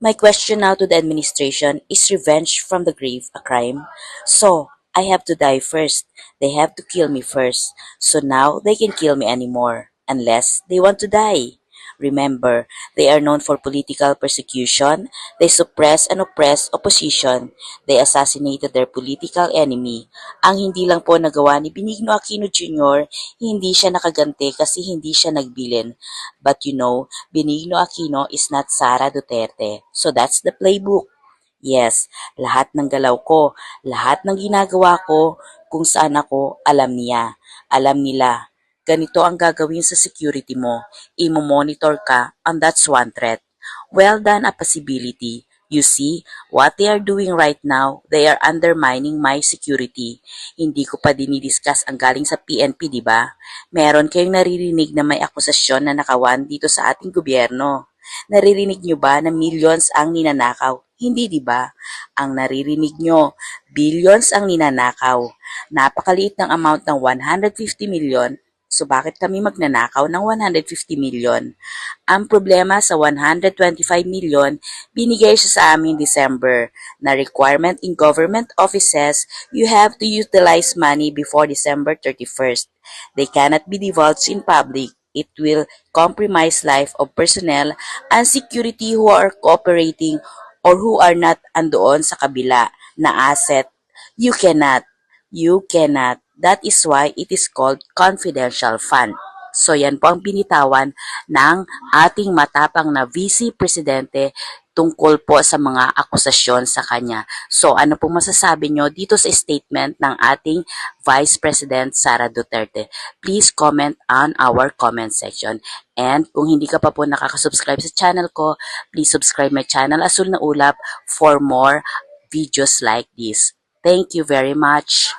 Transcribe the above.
My question now to the administration is revenge from the grave a crime? So, I have to die first. They have to kill me first. So now they can kill me anymore. Unless they want to die. Remember, they are known for political persecution. They suppress and oppress opposition. They assassinated their political enemy. Ang hindi lang po nagawa ni Benigno Aquino Jr., hindi siya nakaganti kasi hindi siya nagbilin. But you know, Benigno Aquino is not Sara Duterte. So that's the playbook. Yes, lahat ng galaw ko, lahat ng ginagawa ko, kung saan ako, alam niya. Alam nila. Ganito ang gagawin sa security mo. Imo-monitor ka, and that's one threat. Well done a possibility. You see, what they are doing right now, they are undermining my security. Hindi ko pa dinidiscuss ang galing sa PNP, di ba? Meron kayong naririnig na may akusasyon na nakawan dito sa ating gobyerno. Naririnig nyo ba na millions ang ninanakaw? Hindi, di ba? Ang naririnig nyo, billions ang ninanakaw. Napakaliit ng amount ng 150 million, so bakit kami magnanakaw ng 150 million? Ang problema sa 125 million, binigay siya sa amin December na requirement in government offices, you have to utilize money before December 31st. They cannot be divulged in public. It will compromise life of personnel and security who are cooperating or who are not andoon sa kabila na asset. You cannot. You cannot. That is why it is called confidential fund. So yan po ang binitawan ng ating matapang na Vice Presidente tungkol po sa mga akusasyon sa kanya. So ano po masasabi nyo dito sa statement ng ating Vice President Sara Duterte? Please comment on our comment section. And kung hindi ka pa po nakakasubscribe sa channel ko, please subscribe my channel Asul na Ulap for more videos like this. Thank you very much.